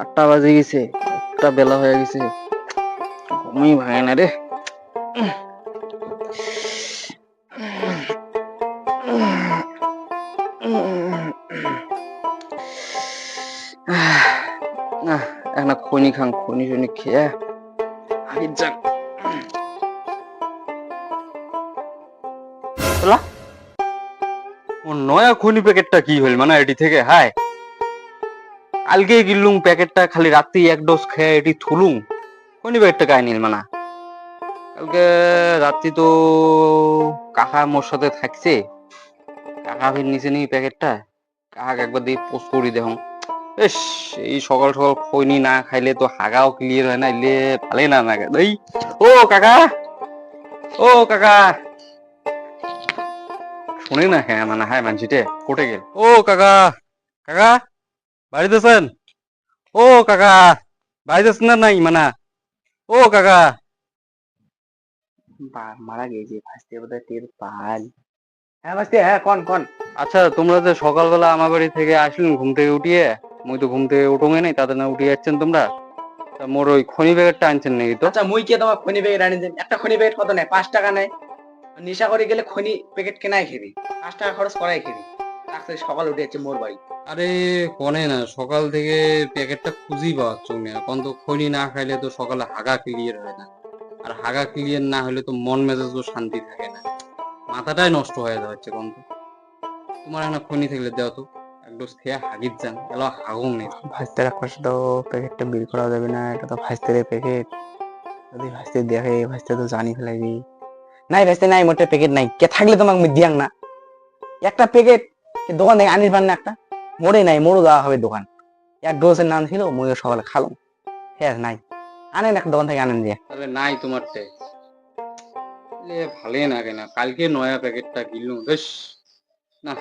আটটা বাজে গেছে একটা বেলা হয়ে গেছে। ঘুমই ভাঙে না রে। না একটা খনি খাং খনি শনি খেয়ে আগে যাক। নয়া খনি প্যাকেটটা কি হইল মানে এটি থেকে? হাই কালকে গিললুম প্যাকেটটা খালি রাত্রি এক ডোজ খেয়ে এটি থুলুম খনি প্যাকেটটা কায় নিল মানা কালকে রাত্রি তো কাকা মোর সাথে থাকছে? কাকা ফির নিচে নি প্যাকেটটা? কাকা একবার দিয়ে পোস্ট করি দেখুন। বেশ এই সকাল সকাল খৈনি না খাইলে তো হাগাও ক্লিয়ার হয় না, এলে ভালোই না লাগে। এই, ও কাকা ও কাকা। শুনে না হ্যাঁ মানে হ্যাঁ মানছিটে কোটে গেল। ও কাকা কাকা। বাড়িতে আছেন? ও কাকা বাড়িতে আছেন না নাই মানে? ও কাকা। মারা গেছে ফার্স্টে বোধহয় টের পাল। হ্যাঁ হ্যাঁ কোন কোন। আচ্ছা তোমরা যে সকালবেলা আমার বাড়ি থেকে আসলেন ঘুম থেকে উঠিয়ে মুই তো ঘুম থেকে উঠোঙে নাই তাদের না উঠে যাচ্ছেন তোমরা? তা মোর ওই খনি ব্যাগেরটা আনছেন নাকি তো? আচ্ছা মুই কে তোমার খনি প্যাকেট আনি একটা খনি প্যাকেট কত নেয়? পাঁচ টাকা নেয়। নেশা করে গেলে খনি প্যাকেট কেনাই খেবি। পাঁচ টাকা খরচ করাই খেবি। সকাল উঠে যাচ্ছে মোর বাড়ি আরে কনে না সকাল থেকে প্যাকেটটা খুঁজি পাওয়া না। এখন তো খনি না খাইলে তো সকালে হাগা ক্লিয়ার হয় না। আর হাগা ক্লিয়ার না হলে তো মন মেজাজও শান্তি থাকে না। মাথাটাই নষ্ট হয়ে যাচ্ছে কোন তো। তোমার একটা খনি থাকলে দেও তো। এক ডোজ খেয়ে হাগির যান। এলো নেই। তো প্যাকেটটা বিল করা যাবে না। এটা তো ভাজতে প্যাকেট। যদি দেখে ভাজতে তো জানি ফেলাইবি। নাই নাই মোটে প্যাকেট নাই। কে থাকলে তোমাকে আমি দিয়াং না। একটা প্যাকেট দোকান থেকে আনিস পান না একটা। মোড়ে নাই মোড়ও দেওয়া হবে দোকান। এক ডোজের নাম ছিল মুইও সকালে খালাম হ্যাঁ নাই। আনেন একটা দোকান থেকে আনেন দিয়ে। তাহলে নাই তোমার টে ভালোই না কেনা। কালকে নয়া প্যাকেটটা কিনলুম বেশ। না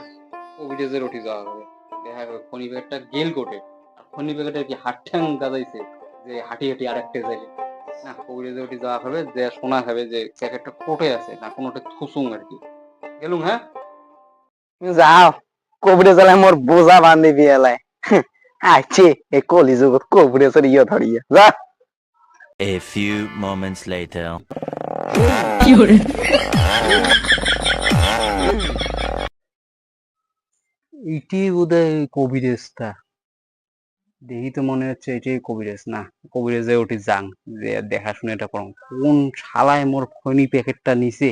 কবিরাজের উঠি যাওয়া হবে। দেখা যাবে খনি প্যাকেটটা গেল কোটে। আর খনি প্যাকেটে কি হাট ঠ্যাং দাদাইছে যে হাঁটি হাঁটি আরেকটা যাইলে। না কবিরাজের উঠি যাওয়া হবে যে শোনা হবে যে প্যাকেটটা কোটে আছে না কোনোটা থুসুং আর কি। গেলুম হ্যাঁ? যাও। কবরে জ্বালায় মোর বোঝা বান্ধি বিয়ালায় আইছে এই কলি জগৎ কবরে চলে ইয়ে ধরিয়ে যা। A few moments later. এইটি বোধহয় কবিরাজটা। দেখি তো মনে হচ্ছে এটাই কবিরাজ না কবিরাজে ওটি যাং যে দেখাশুনে এটা করুন। কোন শালায় মোর খনি প্যাকেটটা নিছে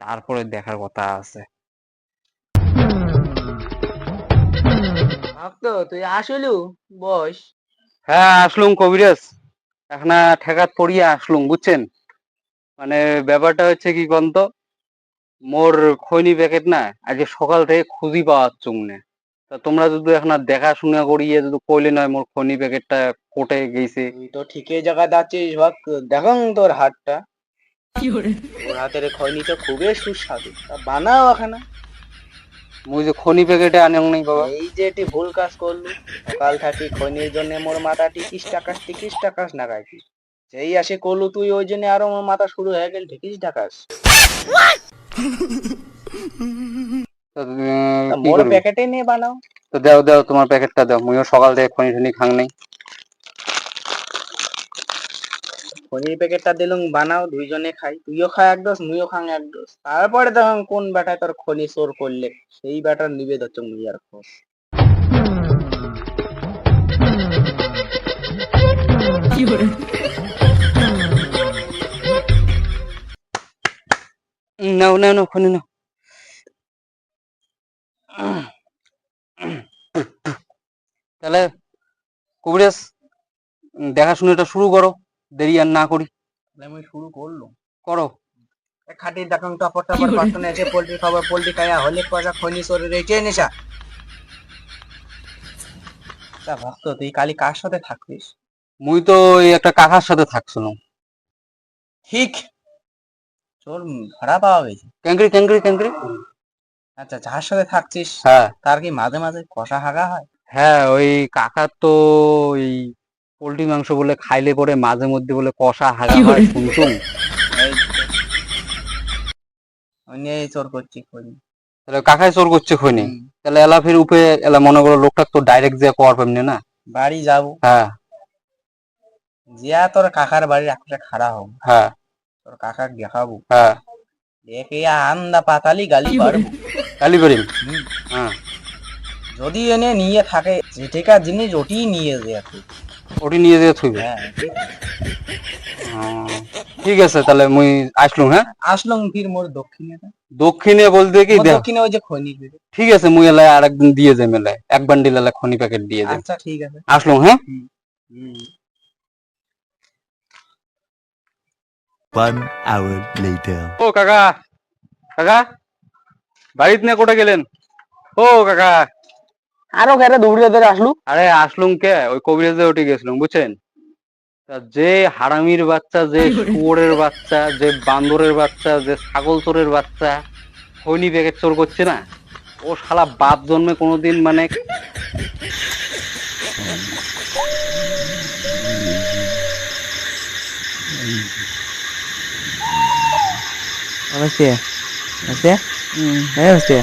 তারপরে দেখার কথা আছে। তো তুই আসলু? বস। হ্যাঁ আসলুম কবিরাজ। এখন ঠেকাত পড়িয়া আসলুম বুঝছেন? মানে ব্যাপারটা হচ্ছে কি কন্ত মোর খৈনি প্যাকেট না আজকে সকাল থেকে খুঁজি পাওয়া চুং না তা তোমরা যদি এখন দেখাশোনা করিয়ে যদি কইলে নয় মোর খৈনি প্যাকেটটা কোটে গেছে তো ঠিকই জায়গা যাচ্ছিস ভাগ দেখং তোর হাতটা। তোর হাতের খৈনি তো খুবই সুস্বাদু। তা বানাও ওখানে মুই যে খনি প্যাকেটে আনে নাই বাবা। এই যে এটি ভুল কাজ করলু সকাল থাকি খনির জন্য মোর মাথা টিকিস টাকাস টিকিস টাকাস নাগাইছি। যেই আসে করলু তুই ওই জন্য আরও মোর মাথা শুরু হয়ে গেল টিকিস টাকাস মোর প্যাকেটে নিয়ে বানাও। তো দাও দাও তোমার প্যাকেটটা দাও। মুইও সকাল থেকে খনি ঠনি খাং নাই। খনির প্যাকেটটা দিলুম, বানাও, দুইজনে খাই। তুইও খা এক ডোজ, মুইও খাং এক ডোজ। তারপরে দেখুন কোন বেটায় তোর খনি চোর করলে, সেই বেটার নিবেদ হচ্ছে মুই আর খোস নাও নাও নাও, খনি নাও। তাহলে কবিরাজ দেখাশোনাটা শুরু করো। দেরি আর না করি। আমি শুরু করল করো। খাটি দেখুন টপর টপর বাসনে এসে পোল্ট্রি খাবার পোল্ট্রি খাইয়া হলে পয়সা খনি এইটাই নেশা। তা ভক্ত তুই কালি কার সাথে থাকতিস? মুই তো এই একটা কাকার সাথে থাকছিলাম। ঠিক। চোর ভাড়া পাওয়া গেছে ক্যাঙ্করি ক্যাঙ্করি ক্যাঙ্করি আচ্ছা যার সাথে থাকছিস হ্যাঁ। তার কি মাঝে মাঝে কষা হাগা হয়? হ্যাঁ ওই কাকার তো ওই পোল্ট্রি মাংস বলে খাইলে পরে মাঝে মধ্যে বলে কষা হাগা হয় শুনছুম এই চোর করছি খনি। তাহলে কাকাই চোর করছে খনি? তাহলে এলা ফির উপে এলা মনে করো লোকটা তো ডাইরেক্ট যে কর পাবনি না? বাড়ি যাব। হ্যাঁ। জিয়া তোর কাকার বাড়ির একটা খাড়া হোক হ্যাঁ। তোর কাকাকে দেখাবো। হ্যাঁ। দেখে আন্দা পাতালি গালি পারব। কালীবাড়ি হুম। হ্যাঁ। যদি এনে নিয়ে থাকে যেটিকা জিনিস ওটি নিয়ে যায়। ওটি নিয়ে যেয়ে থইবে। হ্যাঁ। ঠিক। আছে তাহলে মুই আসলুম হ্যাঁ? আসলাম ফির মোর দক্ষিণে দক্ষিণে বলতে কি মোর দেখ দক্ষিণে ওই যে খনি ঠিক আছে মুই এলায় আরেকদিন দিয়ে যাই মেলায় এক বান্ডিল এলায় খনি প্যাকেট দিয়ে যাই আচ্ছা ঠিক আছে। আসলুম হ্যাঁ? One hour later. ও কাকা কাকা বাড়িতে না কোটা গেলেন? ও কাকা। আরও কেন দৌড়ে ধরে আসলু। আরে আসলুম কে? ওই কবিরাজে উঠে গেছিলাম বুঝছেন? যে হারামির বাচ্চা যে শুয়োরের বাচ্চা যে বান্দরের বাচ্চা যে ছাগল চোরের বাচ্চা খৈনি প্যাকেট চোর করছে না? ও শালা বাপ জন্মে কোনোদিন মানে অবশ্যই আছে হ্যাঁ অবশ্যই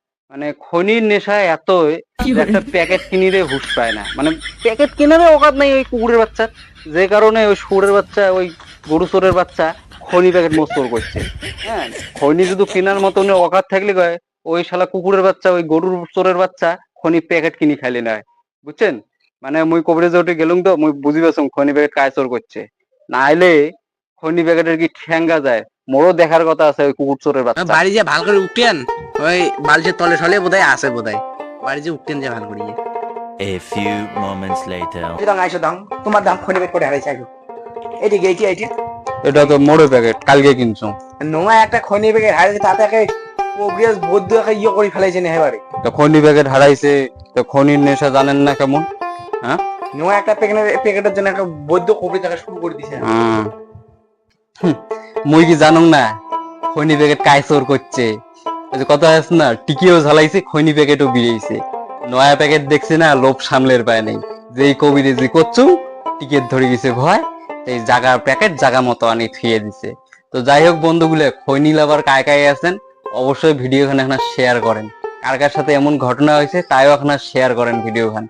মানে খনির নেশায় এতই একটা প্যাকেট কিনিরে হুশ পায় না। মানে প্যাকেট কিনারে অকাত নেই ওই কুকুরের বাচ্চা। যে কারণে ওই শুয়োরের বাচ্চা ওই গরু চোরের বাচ্চা খনি প্যাকেট মোস্তর করছে। হ্যাঁ খনি যদি কেনার মতন অকাত থাকলে কয় ওই শালা কুকুরের বাচ্চা ওই গরুর চোরের বাচ্চা খনি প্যাকেট কিনি খাইলে নয় বুঝছেন? মানে মুই কবরেজে উঠে গেলুম তো মুই বুঝি পারছুম খনি প্যাকেট কায় চোর করছে। না আইলে খনি প্যাকেটের কি ঠ্যাঙ্গা যায়? মোরও দেখার কথা আছে ওই কুকুর চোরের বাচ্চা। বাড়ি যে ভালো করে উঠতেন ওই বালিশের তলে সলে বোধহয় আছে বোধহয়। বাড়ি যে উঠতেন যে ভালো করিয়ে। A few moments later. দাম আইসো দাম তোমার দাম খনি বের করে হারাইছে আগে এদিকে এইটি এইটি এটা? তো মোড়ে প্যাকেট কালকে কিনছো। নোংরা একটা খনি বেগে হারাইছে তাতে একে প্রোগ্রেস বৌদ্ধ একে ইয়ে করে ফেলাইছে না এবারে। তো খনি প্যাকেট হারাইছে তো খনির নেশা জানেন না কেমন? নোংরা একটা প্যাকেটের প্যাকেটের জন্য একটা বৌদ্ধ কবরি থাকা শুরু করে দিছে। হুম। মুই কি জানুম না? খনি প্যাকেট কায় চোর করছে? ওই কথা আছে না, টিকিও ঝালাইছে খনি প্যাকেটও বিড়েছে নয়া প্যাকেট দেখছে না, লোভ সামলের পায় নেই। যেই কবিরে যে করছু, টিকিট ধরে গেছে ভয় এই জাগার প্যাকেট জাগা মতো আনি থুয়ে দিছে। তো যাই হোক বন্ধুগুলো, খৈনি লাভার কায় কায় আছেন, অবশ্যই ভিডিও খানে শেয়ার করেন। কার কার সাথে এমন ঘটনা হয়েছে, তাইও আপনার শেয়ার করেন ভিডিও খান